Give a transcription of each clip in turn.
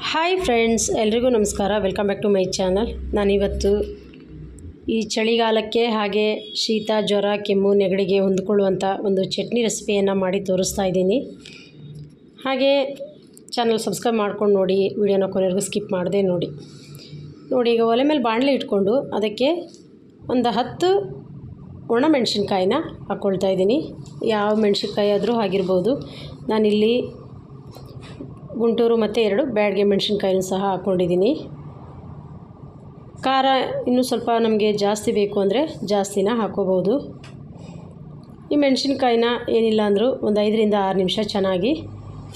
Hi friends, ಎಲ್ರಿಗೂ ನಮಸ್ಕಾರ. Welcome back to my channel. ನಾನಿವತ್ತು ಈ ಚಳಿಗಾಲಕ್ಕೆ ಹಾಗೆ ಶೀತ, ಜ್ವರ, ಕೆಮ್ಮು, ನೆಗಡಿಗೆ ಹೊಂದ್ಕೊಳ್ಳುವಂಥ ಒಂದು ಚಟ್ನಿ ರೆಸಿಪಿಯನ್ನು ಮಾಡಿ ತೋರಿಸ್ತಾ ಇದ್ದೀನಿ. ಹಾಗೆ ಚಾನಲ್ ಸಬ್ಸ್ಕ್ರೈಬ್ ಮಾಡ್ಕೊಂಡು ನೋಡಿ, ವಿಡಿಯೋನ ಕೊನೆವರೆಗೂ ಸ್ಕಿಪ್ ಮಾಡದೆ ನೋಡಿ. ನೋಡಿ, ಈಗ ಒಲೆ ಮೇಲೆ ಬಾಣಲೆ ಇಟ್ಕೊಂಡು ಅದಕ್ಕೆ ಒಂದು ಹತ್ತು ಒಣಮೆಣ್ಸಿನ್ಕಾಯಿನ ಹಾಕ್ಕೊಳ್ತಾ ಇದ್ದೀನಿ. ಯಾವ ಮೆಣಸಿನ್ಕಾಯಿ ಆದರೂ ಆಗಿರ್ಬೋದು. ನಾನಿಲ್ಲಿ ಗುಂಟೂರು ಮತ್ತು ಎರಡು ಬ್ಯಾಡ್ಗೆ ಮೆಣಸಿನ್ಕಾಯಿನೂ ಸಹ ಹಾಕ್ಕೊಂಡಿದ್ದೀನಿ. ಖಾರ ಇನ್ನೂ ಸ್ವಲ್ಪ ನಮಗೆ ಜಾಸ್ತಿ ಬೇಕು ಅಂದರೆ ಜಾಸ್ತಿನ ಹಾಕ್ಕೋಬೋದು. ಈ ಮೆಣಸಿನ್ಕಾಯಿನ ಏನಿಲ್ಲ ಅಂದರೂ ಒಂದು ಐದರಿಂದ ಆರು ನಿಮಿಷ ಚೆನ್ನಾಗಿ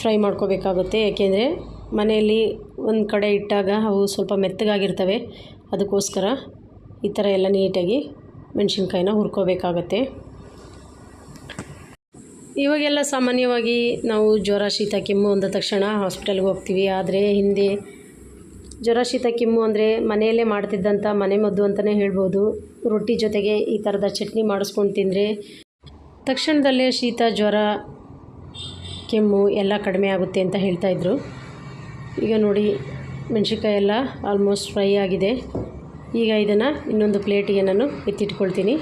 ಫ್ರೈ ಮಾಡ್ಕೋಬೇಕಾಗುತ್ತೆ. ಏಕೆಂದರೆ ಮನೆಯಲ್ಲಿ ಒಂದು ಕಡೆ ಇಟ್ಟಾಗ ಅವು ಸ್ವಲ್ಪ ಮೆತ್ತಗಾಗಿರ್ತವೆ. ಅದಕ್ಕೋಸ್ಕರ ಈ ಥರ ಎಲ್ಲ ನೀಟಾಗಿ ಮೆಣಸಿನ್ಕಾಯಿನ ಹುರ್ಕೋಬೇಕಾಗತ್ತೆ. ಇವಾಗೆಲ್ಲ ಸಾಮಾನ್ಯವಾಗಿ ನಾವು ಜ್ವರ, ಶೀತ, ಕೆಮ್ಮು ಅಂದ ತಕ್ಷಣ ಹಾಸ್ಪಿಟಲ್ಗೆ ಹೋಗ್ತೀವಿ. ಆದರೆ ಹಿಂದೆ ಜ್ವರ, ಶೀತ, ಕೆಮ್ಮು ಅಂದರೆ ಮನೆಯಲ್ಲೇ ಮಾಡ್ತಿದ್ದಂಥ ಮನೆ ಮದ್ದು ಅಂತಲೇ ಹೇಳ್ಬೋದು. ರೊಟ್ಟಿ ಜೊತೆಗೆ ಈ ಥರದ ಚಟ್ನಿ ಮಾಡಿಸ್ಕೊಂಡು ತಿಂದರೆ ತಕ್ಷಣದಲ್ಲೇ ಶೀತ, ಜ್ವರ, ಕೆಮ್ಮು ಎಲ್ಲ ಕಡಿಮೆ ಆಗುತ್ತೆ ಅಂತ ಹೇಳ್ತಾಯಿದ್ರು ಈಗ ನೋಡಿ ಮೆಣಸಿನ್ಕಾಯಿ ಎಲ್ಲ ಆಲ್ಮೋಸ್ಟ್ ಫ್ರೈ ಆಗಿದೆ. ಈಗ ಇದನ್ನು ಇನ್ನೊಂದು ಪ್ಲೇಟಿಗೆ ನಾನು ಎತ್ತಿಟ್ಕೊಳ್ತೀನಿ.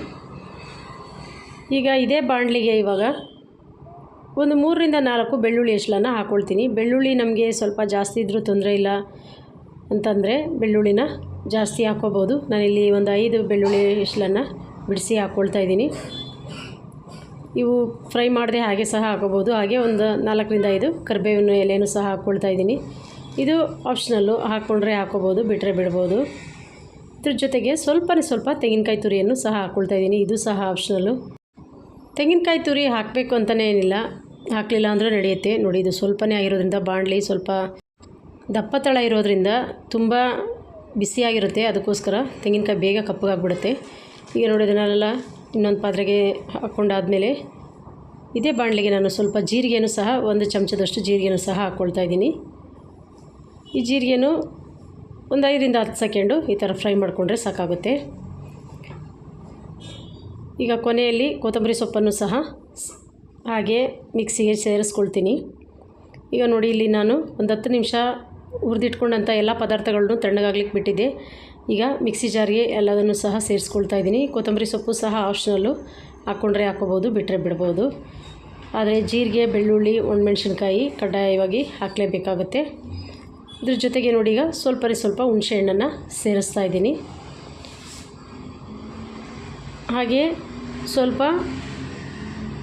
ಈಗ ಇದೇ ಬಾಣಲಿಗೆ ಇವಾಗ ಒಂದು ಮೂರರಿಂದ ನಾಲ್ಕು ಬೆಳ್ಳುಳ್ಳಿ ಎಸ್ಳನ್ನು ಹಾಕ್ಕೊಳ್ತೀನಿ ಬೆಳ್ಳುಳ್ಳಿ ನಮಗೆ ಸ್ವಲ್ಪ ಜಾಸ್ತಿ ಇದ್ದರೂ ತೊಂದರೆ ಇಲ್ಲ ಅಂತಂದರೆ ಬೆಳ್ಳುಳ್ಳಿನ ಜಾಸ್ತಿ ಹಾಕ್ಕೋಬೋದು ನಾನಿಲ್ಲಿ ಒಂದು ಐದು ಬೆಳ್ಳುಳ್ಳಿ ಎಸ್ಳನ್ನು ಬಿಡಿಸಿ ಹಾಕ್ಕೊಳ್ತಾ ಇದ್ದೀನಿ. ಇವು ಫ್ರೈ ಮಾಡದೆ ಹಾಗೆ ಸಹ ಹಾಕೋಬೋದು. ಹಾಗೆ ಒಂದು ನಾಲ್ಕರಿಂದ ಐದು ಕರಿಬೇವಿನ ಎಲೆನೂ ಸಹ ಹಾಕ್ಕೊಳ್ತಾ ಇದ್ದೀನಿ. ಇದು ಆಪ್ಷನಲ್ಲು ಹಾಕ್ಕೊಂಡ್ರೆ ಹಾಕೋಬೋದು ಬಿಟ್ಟರೆ ಬಿಡ್ಬೋದು. ಇದ್ರ ಜೊತೆಗೆ ಸ್ವಲ್ಪನೇ ಸ್ವಲ್ಪ ತೆಂಗಿನಕಾಯಿ ತುರಿಯನ್ನು ಸಹ ಹಾಕ್ಕೊಳ್ತಾ ಇದ್ದೀನಿ. ಇದು ಸಹ ಆಪ್ಷನಲ್ಲು. ತೆಂಗಿನಕಾಯಿ ತುರಿ ಹಾಕಬೇಕು ಅಂತಲೇ ಏನಿಲ್ಲ. ಹಾಕಲಿಲ್ಲ ಅಂದರೆ ನಡೆಯುತ್ತೆ. ನೋಡಿ, ಇದು ಸ್ವಲ್ಪನೇ ಆಗಿರೋದ್ರಿಂದ ಬಾಣಲಿ ಸ್ವಲ್ಪ ದಪ್ಪ ತಳ ಇರೋದ್ರಿಂದ ತುಂಬ ಬಿಸಿಯಾಗಿರುತ್ತೆ ಅದಕ್ಕೋಸ್ಕರ ತೆಂಗಿನಕಾಯಿ ಬೇಗ ಕಪ್ಪಗಾಗ್ಬಿಡುತ್ತೆ. ಈಗ ನೋಡಿ, ಇದನ್ನೆಲ್ಲ ಇನ್ನೊಂದು ಪಾತ್ರೆಗೆ ಹಾಕ್ಕೊಂಡಾದಮೇಲೆ ಇದೇ ಬಾಣಲಿಗೆ ನಾನು ಸ್ವಲ್ಪ ಜೀರಿಗೆನೂ ಸಹ, ಒಂದು ಚಮಚದಷ್ಟು ಜೀರಿಗೆನೂ ಸಹ ಹಾಕ್ಕೊಳ್ತಾ ಇದ್ದೀನಿ. ಈ ಜೀರಿಗೆನೂ ಒಂದು ಐದರಿಂದ ಹತ್ತು ಸೆಕೆಂಡು ಈ ಥರ ಫ್ರೈ ಮಾಡಿಕೊಂಡ್ರೆ ಸಾಕಾಗುತ್ತೆ. ಈಗ ಕೊನೆಯಲ್ಲಿ ಕೊತ್ತಂಬರಿ ಸೊಪ್ಪನ್ನು ಸಹ ಹಾಗೆ ಮಿಕ್ಸಿಗೆ ಸೇರಿಸ್ಕೊಳ್ತೀನಿ. ಈಗ ನೋಡಿ, ಇಲ್ಲಿ ನಾನು ಒಂದು ಹತ್ತು ನಿಮಿಷ ಹುರಿದಿಟ್ಕೊಂಡಂಥ ಎಲ್ಲ ಪದಾರ್ಥಗಳನ್ನು ತಣ್ಣಗಾಗ್ಲಿಕ್ಕೆ ಬಿಟ್ಟಿದ್ದೆ ಈಗ ಮಿಕ್ಸಿ ಜಾರಿಗೆ ಎಲ್ಲದನ್ನು ಸಹ ಸೇರಿಸ್ಕೊಳ್ತಾ ಇದ್ದೀನಿ. ಕೊತ್ತಂಬರಿ ಸೊಪ್ಪು ಸಹ ಆಪ್ಷನಲ್ಲು ಹಾಕ್ಕೊಂಡ್ರೆ ಹಾಕ್ಕೋಬೋದು ಬಿಟ್ಟರೆ ಬಿಡ್ಬೋದು. ಆದರೆ ಜೀರಿಗೆ, ಬೆಳ್ಳುಳ್ಳಿ, ಒಣಮೆಣ್ಸಿನ್ಕಾಯಿ ಕಡ್ಡಾಯವಾಗಿ ಹಾಕಲೇಬೇಕಾಗುತ್ತೆ. ಇದ್ರ ಜೊತೆಗೆ ನೋಡಿ, ಈಗ ಸ್ವಲ್ಪ ಸ್ವಲ್ಪ ಹುಣಸೆ ಹಣ್ಣನ್ನು ಸೇರಿಸ್ತಾ ಇದ್ದೀನಿ. ಹಾಗೆ ಸ್ವಲ್ಪ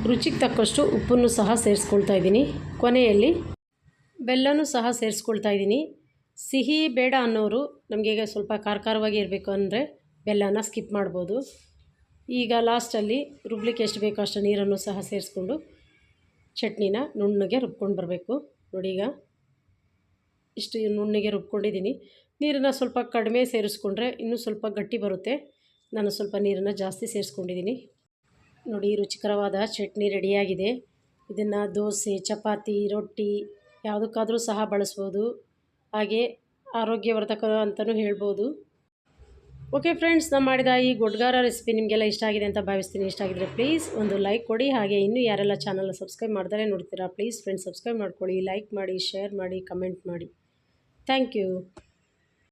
ರುಚಿಗೆ ತಕ್ಕಷ್ಟು ಉಪ್ಪನ್ನು ಸಹ ಸೇರಿಸ್ಕೊಳ್ತಾ ಇದ್ದೀನಿ. ಕೊನೆಯಲ್ಲಿ ಬೆಲ್ಲನೂ ಸಹ ಸೇರಿಸ್ಕೊಳ್ತಾ ಇದ್ದೀನಿ. ಸಿಹಿ ಬೇಡ ಅನ್ನೋರು ನಮಗೆ ಈಗ ಸ್ವಲ್ಪ ಖಾರ ಖಾರವಾಗಿ ಇರಬೇಕು ಅಂದರೆ ಬೆಲ್ಲನ ಸ್ಕಿಪ್ ಮಾಡ್ಬೋದು. ಈಗ ಲಾಸ್ಟಲ್ಲಿ ರುಬ್ಲಿಕ್ಕೆ ಎಷ್ಟು ಬೇಕೋ ಅಷ್ಟು ನೀರನ್ನು ಸಹ ಸೇರಿಸ್ಕೊಂಡು ಚಟ್ನಿನ ನುಣ್ಣಗೆ ರುಬ್ಕೊಂಡು ಬರಬೇಕು. ನೋಡಿ ಈಗ ಇಷ್ಟು ನುಣ್ಣಗೆ ರುಬ್ಕೊಂಡಿದ್ದೀನಿ. ನೀರನ್ನು ಸ್ವಲ್ಪ ಕಡಿಮೆ ಸೇರಿಸ್ಕೊಂಡ್ರೆ ಇನ್ನೂ ಸ್ವಲ್ಪ ಗಟ್ಟಿ ಬರುತ್ತೆ. ನಾನು ಸ್ವಲ್ಪ ನೀರನ್ನು ಜಾಸ್ತಿ ಸೇರಿಸ್ಕೊಂಡಿದ್ದೀನಿ. ನೋಡಿ, ರುಚಿಕರವಾದ ಚಟ್ನಿ ರೆಡಿಯಾಗಿದೆ. ಇದನ್ನು ದೋಸೆ, ಚಪಾತಿ, ರೊಟ್ಟಿ ಯಾವುದಕ್ಕಾದರೂ ಸಹ ಬಳಸ್ಬೋದು. ಹಾಗೆ ಆರೋಗ್ಯವರ್ಧಕ ಅಂತಲೂ ಹೇಳ್ಬೋದು. ಓಕೆ ಫ್ರೆಂಡ್ಸ್ ನಾನು ಮಾಡಿದ ಈ ಗೊಡ್ಗಾರ ರೆಸಿಪಿ ನಿಮಗೆಲ್ಲ ಇಷ್ಟ ಆಗಿದೆ ಅಂತ ಭಾವಿಸ್ತೀನಿ. ಇಷ್ಟ ಆಗಿದ್ರೆ ಪ್ಲೀಸ್ ಒಂದು ಲೈಕ್ ಕೊಡಿ. ಹಾಗೆ ಇನ್ನೂ ಯಾರೆಲ್ಲ ಚಾನಲ್ನ ಸಬ್ಸ್ಕ್ರೈಬ್ ಮಾಡ್ತಾರೆ ನೋಡ್ತೀರಾ ಪ್ಲೀಸ್ ಫ್ರೆಂಡ್ಸ್ ಸಬ್ಸ್ಕ್ರೈಬ್ ಮಾಡ್ಕೊಳ್ಳಿ. ಲೈಕ್ ಮಾಡಿ ಶೇರ್ ಮಾಡಿ ಕಮೆಂಟ್ ಮಾಡಿ. Thank you